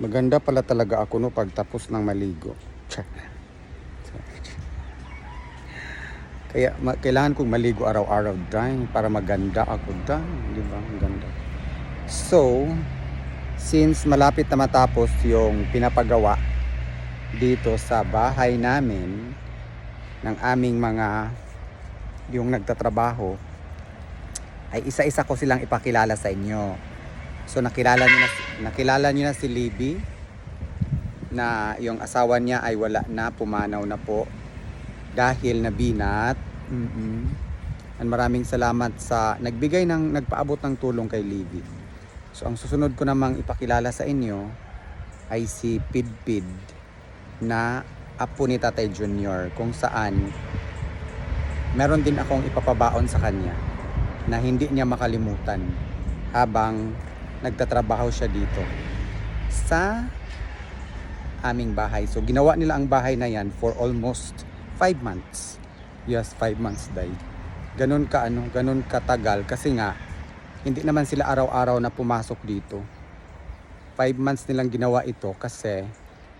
Maganda pala talaga ako no pagtapos ng maligo. Kaya ma- kailangan kong maligo araw-araw dahil para maganda ako dahil. Di ba? Ang ganda. So, since malapit na matapos yung pinapagawa dito sa bahay namin ng aming mga yung nagtatrabaho ay isa-isa ko silang ipakilala sa inyo. So nakilala niyo na nakilala niyo na si Libby na yung asawa niya ay wala na, pumanaw na po dahil nabinat. mm And maraming salamat sa nagbigay ng nagpaabot ng tulong kay Libby. So ang susunod ko namang ipakilala sa inyo ay si Pidpid na apo ni Tatay Junior kung saan meron din akong ipapabaon sa kanya na hindi niya makalimutan habang nagtatrabaho siya dito sa aming bahay. So ginawa nila ang bahay na yan for almost 5 months. Yes, 5 months day. Ganun ka ano, ganun katagal kasi nga hindi naman sila araw-araw na pumasok dito. 5 months nilang ginawa ito kasi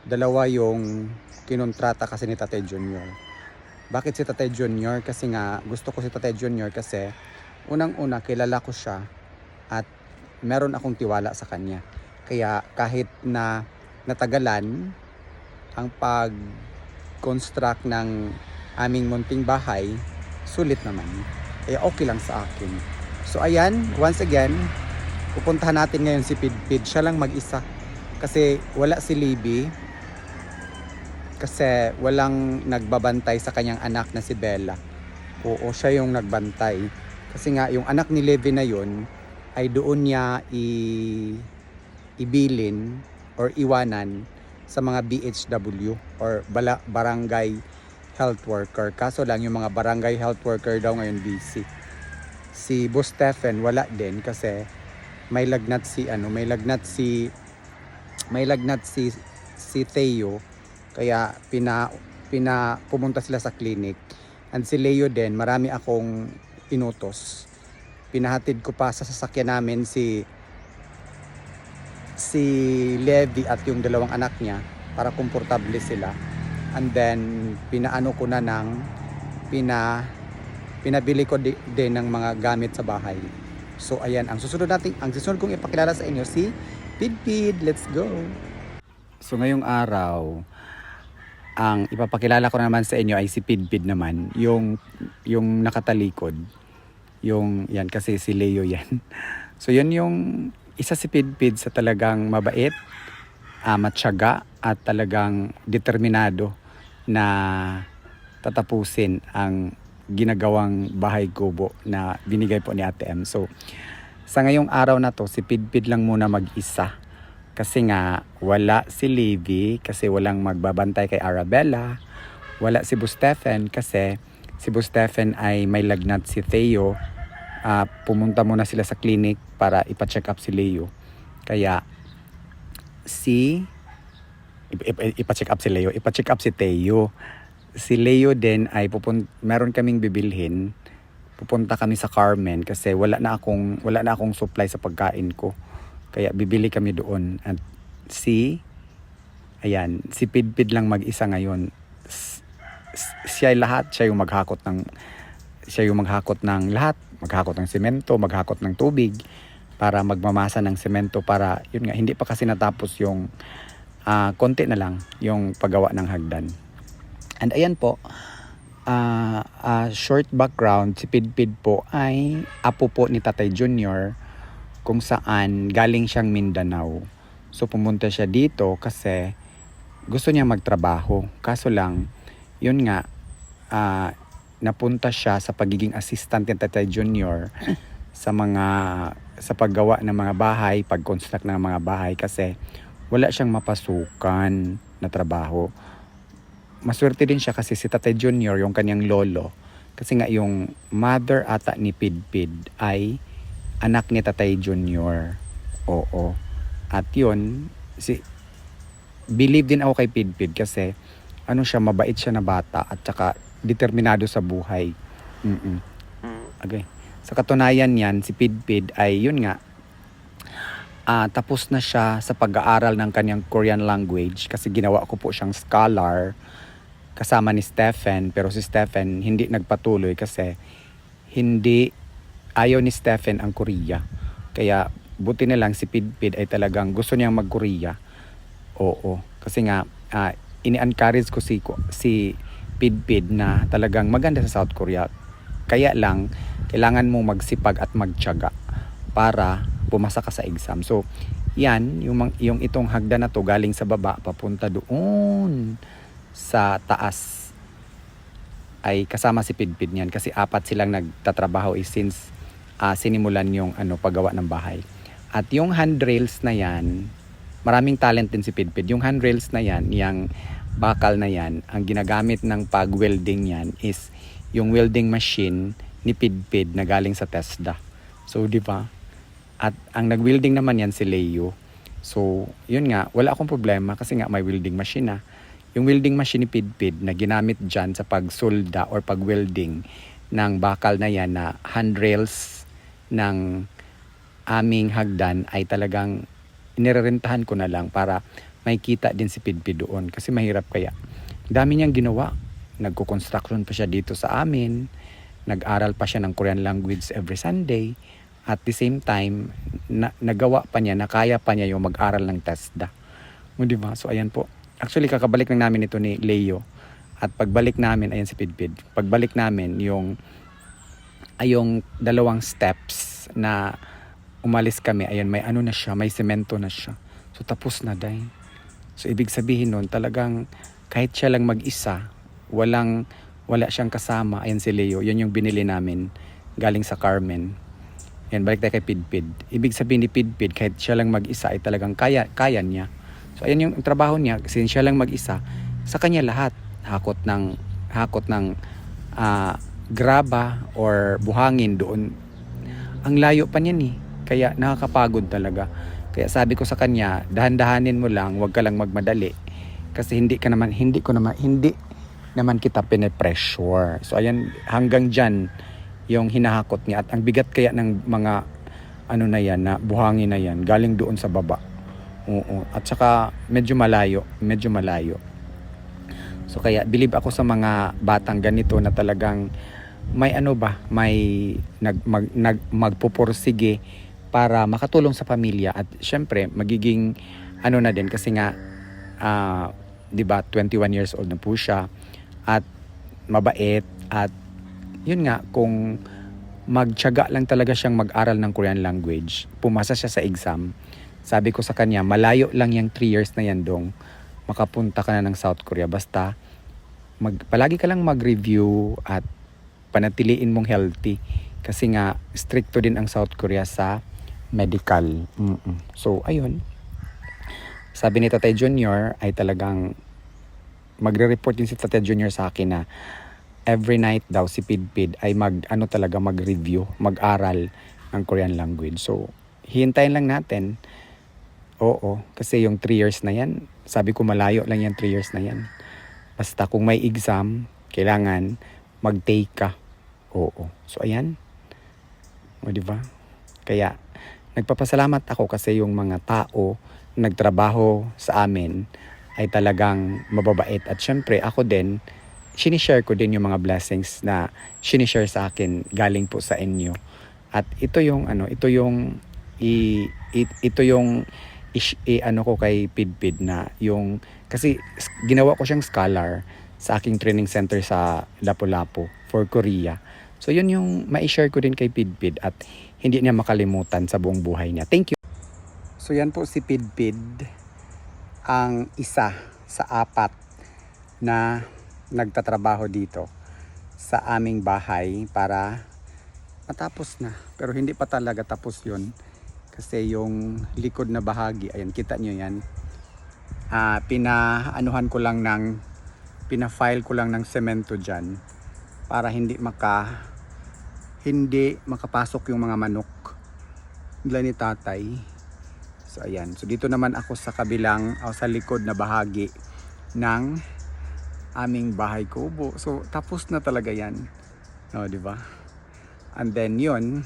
dalawa yung kinontrata kasi ni Tate Junior. Bakit si Tate Junior? Kasi nga gusto ko si Tate Junior kasi unang-una kilala ko siya at meron akong tiwala sa kanya. Kaya kahit na natagalan ang pag-construct ng aming munting bahay, sulit naman. Kaya okay lang sa akin. So ayan, once again, pupuntahan natin ngayon si Pidpid. Siya lang mag-isa. Kasi wala si Libby. Kasi walang nagbabantay sa kanyang anak na si Bella. Oo, siya yung nagbantay. Kasi nga, yung anak ni Levi na yun, ay doon niya i ibilin or iwanan sa mga BHW or bala, barangay health worker. Kaso lang yung mga barangay health worker daw ngayon busy. Si Boss Stephen wala din kasi may lagnat si ano, may lagnat si may lagnat si si Theo kaya pina pina pumunta sila sa clinic. And si Leo din, marami akong inutos. Pinahatid ko pa sa sasakyan namin si si Levi at yung dalawang anak niya para komportable sila. And then pinaano ko na ng pina pinabili ko di, din ng mga gamit sa bahay. So ayan, ang susunod natin, ang susunod kong ipakilala sa inyo si Pidpid. Let's go. So ngayong araw, ang ipapakilala ko naman sa inyo ay si Pidpid naman, yung yung nakatalikod. Yung yan kasi si Leo yan. So yun yung isa si Pidpid sa talagang mabait, uh, matyaga at talagang determinado na tatapusin ang ginagawang bahay kubo na binigay po ni Ate M. So sa ngayong araw na to, si Pidpid lang muna mag-isa. Kasi nga, wala si Livy kasi walang magbabantay kay Arabella. Wala si Bustephen kasi si Bustephen ay may lagnat si Theo. Ah, pumunta muna sila sa clinic para ipa-check up si Leo. Kaya si ip- ip- ipa-check up si Leo, ipa-check up si Theo. Si Leo din ay pupun meron kaming bibilhin. Pupunta kami sa Carmen kasi wala na akong wala na akong supply sa pagkain ko. Kaya bibili kami doon at si ayan, si Pidpid lang mag-isa ngayon. Siya lahat, siya yung maghakot ng siya yung maghakot ng lahat, maghakot ng semento, maghakot ng tubig para magmamasa ng semento para yun nga hindi pa kasi natapos yung ah, konti na lang yung paggawa ng hagdan. And ayan po, ah ah, short background, si Pidpid po ay apo po ni Tatay Junior kung saan galing siyang Mindanao. So pumunta siya dito kasi gusto niya magtrabaho. Kaso lang, yun nga, ah, napunta siya sa pagiging assistant ni Tatay Junior sa mga sa paggawa ng mga bahay, pag-construct ng mga bahay kasi wala siyang mapasukan na trabaho. Maswerte din siya kasi si Tatay Junior, yung kanyang lolo, kasi nga yung mother ata ni Pidpid ay anak ni Tatay Junior. Oo. At yun, si believe din ako kay Pidpid kasi ano siya, mabait siya na bata at saka determinado sa buhay. Mm-mm. Okay. Sa katunayan yan, si Pidpid ay yun nga, ah, tapos na siya sa pag-aaral ng kanyang Korean language kasi ginawa ko po siyang scholar kasama ni Stephen pero si Stephen hindi nagpatuloy kasi hindi ayaw ni Stephen ang Korea. Kaya buti na lang si Pidpid ay talagang gusto niyang mag-Korea. Oo, kasi nga ah, ini-encourage ko si si Pidpid na talagang maganda sa South Korea. Kaya lang kailangan mong magsipag at magtiyaga para pumasa ka sa exam. So, yan, yung, yung itong hagda na to galing sa baba papunta doon sa taas ay kasama si Pidpid niyan kasi apat silang nagtatrabaho is since ah, sinimulan yung ano paggawa ng bahay. At yung handrails na yan, maraming talent din si Pidpid. Yung handrails na yan, yung bakal na yan, ang ginagamit ng pag-welding yan is yung welding machine ni Pidpid na galing sa TESDA. So, di ba? At ang nag-welding naman yan si Leo. So, yun nga, wala akong problema kasi nga may welding machine na. Yung welding machine ni Pidpid na ginamit dyan sa pagsolda or pag-welding ng bakal na yan na handrails ng aming hagdan ay talagang inirerentahan ko na lang para may kita din si Pidpid doon kasi mahirap kaya. Dami niyang ginawa. Nagko-construction pa siya dito sa amin. Nag-aral pa siya ng Korean language every Sunday. At the same time, na, nagawa pa niya, na kaya pa niya yung mag-aral ng TESDA. O, di ba? So, ayan po. Actually, kakabalik lang namin ito ni Leo. At pagbalik namin, ayan si Pidpid. Pagbalik namin, yung ay dalawang steps na umalis kami, ayan, may ano na siya, may semento na siya. So, tapos na, day. So, ibig sabihin nun, talagang kahit siya lang mag-isa, walang, wala siyang kasama, ayan si Leo, yun yung binili namin, galing sa Carmen. Yan, balik tayo kay Pidpid. Ibig sabihin ni Pidpid, kahit siya lang mag-isa, ay talagang kaya, kaya niya. So, ayan yung trabaho niya, kasi siya lang mag-isa, sa kanya lahat, hakot ng, hakot ng, ah, graba or buhangin doon. Ang layo pa niyan eh. Kaya nakakapagod talaga. Kaya sabi ko sa kanya, dahan-dahanin mo lang, huwag ka lang magmadali. Kasi hindi ka naman, hindi ko naman, hindi naman kita pine-pressure. So ayan, hanggang dyan yung hinahakot niya. At ang bigat kaya ng mga ano na yan, na buhangin na yan, galing doon sa baba. Oo. At saka medyo malayo, medyo malayo. So kaya believe ako sa mga batang ganito na talagang may ano ba, may nag, mag, nag, magpupursige para makatulong sa pamilya at syempre magiging ano na din kasi nga ah, 'di ba 21 years old na po siya at mabait at yun nga kung magtiyaga lang talaga siyang mag-aral ng Korean language pumasa siya sa exam. Sabi ko sa kanya malayo lang yung 3 years na yan dong. Makapunta ka na ng South Korea. Basta mag, palagi ka lang mag-review at panatiliin mong healthy. Kasi nga stricto din ang South Korea sa medical. Mm-mm. So ayun. Sabi ni Tatay Junior ay talagang magre-report din si Tatay Junior sa akin na every night daw si Pidpid ay mag ano talaga mag-review, mag-aral ng Korean language. So hintayin lang natin. Oo, kasi yung 3 years na yan, sabi ko malayo lang yung 3 years na yan. Basta kung may exam, kailangan mag-take ka. Oo. So, ayan. O, di ba? Kaya, nagpapasalamat ako kasi yung mga tao nagtrabaho sa amin ay talagang mababait. At syempre, ako din, sinishare ko din yung mga blessings na sinishare sa akin galing po sa inyo. At ito yung ano, ito yung i, i- ito yung ish, i, ano ko kay Pidpid na yung kasi ginawa ko siyang scholar sa aking training center sa Lapu-Lapu for Korea. So yun yung ma-share ko din kay Pidpid at hindi niya makalimutan sa buong buhay niya. Thank you. So yan po si Pidpid ang isa sa apat na nagtatrabaho dito sa aming bahay para matapos na. Pero hindi pa talaga tapos yun. Kasi yung likod na bahagi, ayan, kita nyo yan. Ah, pinaanuhan ko lang ng, pina-file ko lang ng semento dyan para hindi maka, hindi makapasok yung mga manok nila ni tatay. So ayan. So dito naman ako sa kabilang o sa likod na bahagi ng aming bahay kubo. So tapos na talaga 'yan. No, di ba? And then 'yun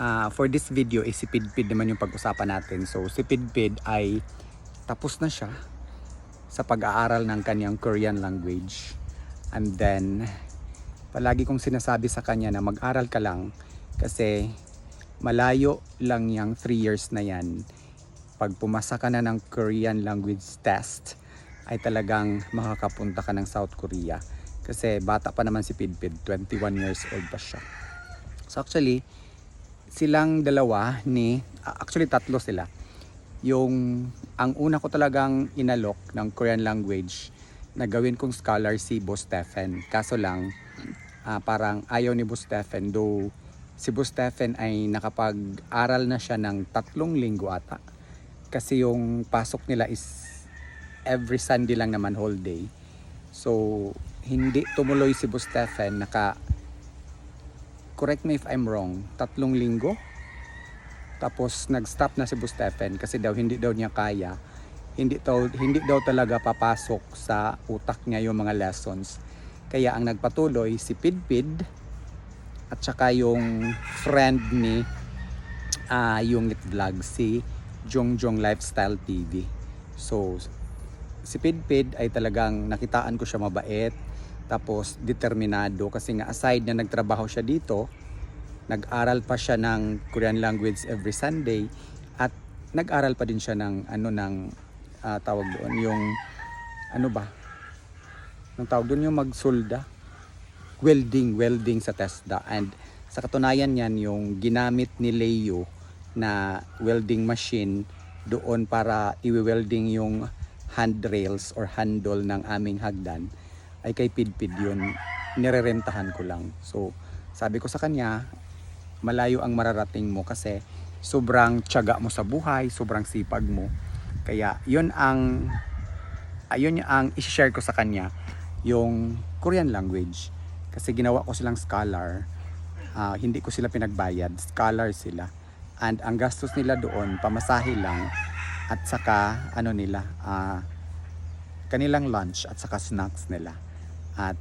ah, for this video is si Pidpid naman yung pag-usapan natin. So si Pidpid ay tapos na siya sa pag-aaral ng kanyang Korean language. And then palagi kong sinasabi sa kanya na mag-aral ka lang kasi malayo lang yung 3 years na yan. Pag pumasa ka na ng Korean language test, ay talagang makakapunta ka ng South Korea. Kasi bata pa naman si Pidpid, 21 years old pa siya. So actually, silang dalawa ni, actually tatlo sila. Yung, ang una ko talagang inalok ng Korean language na gawin kong scholar si Bo Stephen. Kaso lang, ah, parang ayaw ni Bo Stephen, though si Bo Stephen ay nakapag-aral na siya ng tatlong linggo ata. Kasi yung pasok nila is every Sunday lang naman whole day. So, hindi tumuloy si Bo Stephen naka correct me if I'm wrong, tatlong linggo. Tapos nag-stop na si Bo Stephen kasi daw hindi daw niya kaya. Hindi daw, hindi daw talaga papasok sa utak niya yung mga lessons. Kaya ang nagpatuloy si Pidpid at saka yung friend ni ah yung lit vlog si Jongjong Lifestyle TV. So si Pidpid ay talagang nakitaan ko siya mabait tapos determinado kasi nga aside na nagtrabaho siya dito nag-aral pa siya ng Korean language every Sunday at nag-aral pa din siya ng ano ng ah, tawag doon yung ano ba ang tawag doon yung magsulda? Welding welding sa TESDA. And sa katunayan yan yung ginamit ni Leo na welding machine doon para i-welding yung handrails or handle ng aming hagdan ay kay Pidpid yun. Nirerentahan ko lang. So sabi ko sa kanya malayo ang mararating mo kasi sobrang tiyaga mo sa buhay sobrang sipag mo. Kaya yun ang ayun ang i-share ko sa kanya yung Korean language. Kasi ginawa ko silang scholar. Ah, hindi ko sila pinagbayad. Scholar sila. And ang gastos nila doon pamasahe lang at saka ano nila ah, kanilang lunch at saka snacks nila. At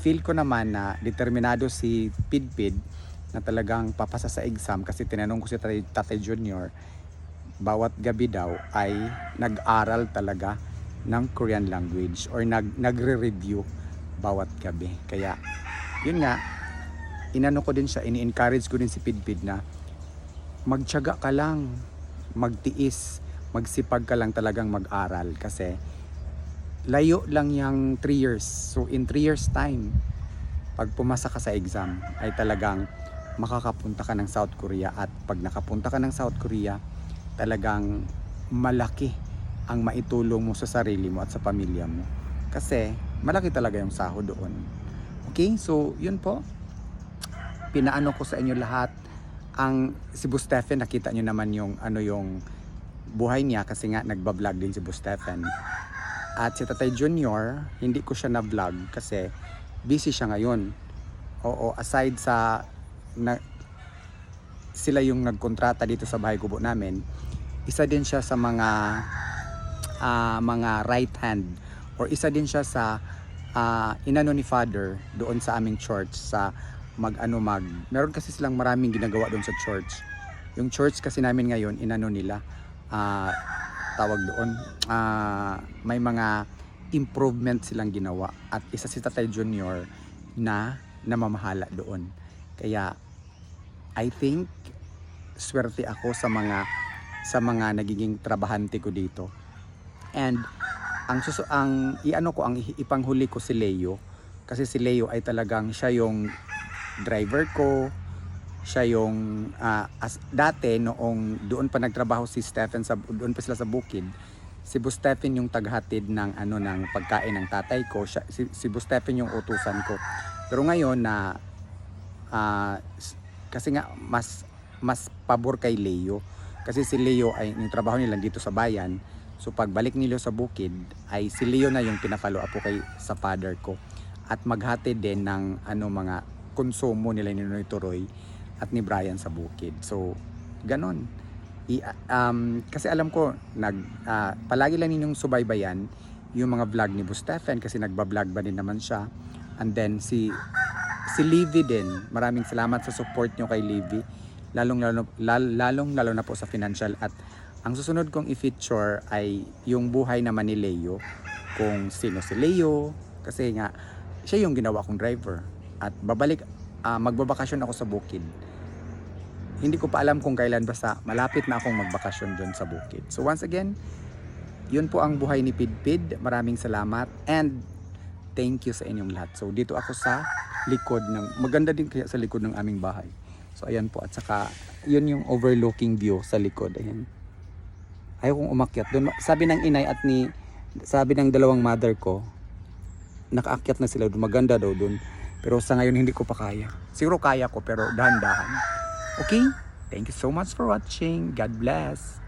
feel ko naman na determinado si Pidpid na talagang papasa sa exam kasi tinanong ko si Tatay Junior bawat gabi daw ay nag-aral talaga ng Korean language or nag nagre-review bawat gabi. Kaya yun nga inano ko din siya, ini-encourage ko din si Pidpid na magtiyaga ka lang, magtiis, magsipag ka lang talagang mag-aral kasi layo lang yung 3 years. So in 3 years time, pag pumasa ka sa exam ay talagang makakapunta ka ng South Korea at pag nakapunta ka ng South Korea talagang malaki ang maitulong mo sa sarili mo at sa pamilya mo. Kasi malaki talaga yung sahod doon. Okay? So yun po. Pinaano ko sa inyo lahat ang si Bu Stephen. Nakita nyo naman yung ano yung buhay niya kasi nga nagba-vlog din si Bu Stephen. At si Tatay Junior hindi ko siya na-vlog kasi busy siya ngayon. Oo aside sa na, sila yung nagkontrata dito sa bahay kubo namin isa din siya sa mga ah, mga right hand or isa din siya sa ah, inano ni father doon sa aming church sa mag ano mag meron kasi silang maraming ginagawa doon sa church. Yung church kasi namin ngayon inano nila ah, tawag doon ah, may mga improvement silang ginawa at isa si Tatay Junior na namamahala doon. Kaya I think swerte ako sa mga sa mga nagiging trabahante ko dito and ang susu ang iano ko ang ipanghuli ko si Leo. Kasi si Leo ay talagang siya yung driver ko. Siya yung ah, as, dati noong doon pa nagtrabaho si Stephen sa doon pa sila sa bukid si Bu Stephen yung taghatid ng ano ng pagkain ng tatay ko. Siya, si, si Bu Stephen yung utusan ko. Pero ngayon na s- kasi nga mas mas pabor kay Leo. Kasi si Leo ay yung trabaho nila dito sa bayan so pagbalik ni sa bukid ay si Leo na yung pina-follow up ko kay sa father ko. At maghatid din ng ano mga konsumo nila ni Noy Turoy at ni Brian sa bukid. So ganon. I, um, kasi alam ko nag ah, palagi lang ninyong subaybayan yung mga vlog ni Bu Stephen kasi nagba-vlog ba din naman siya. And then si si Livy din maraming salamat sa support nyo kay Livy lalong lalo, lal- lalong lalo na po sa financial at ang susunod kong i-feature ay yung buhay naman ni Leo kung sino si Leo kasi nga siya yung ginawa kong driver. At babalik ah, magbabakasyon ako sa bukid. Hindi ko pa alam kung kailan basta malapit na akong magbakasyon dyan sa bukid. So once again yun po ang buhay ni Pidpid. Maraming salamat and thank you sa inyong lahat. So dito ako sa likod ng maganda din kaya sa likod ng aming bahay. So ayan po at saka yun yung overlooking view sa likod. Ayan ayaw kong umakyat doon. Sabi ng inay at ni sabi ng dalawang mother ko nakaakyat na sila doon maganda daw doon. Pero sa ngayon hindi ko pa kaya. Siguro kaya ko pero dahan-dahan. Okay? Thank you so much for watching. God bless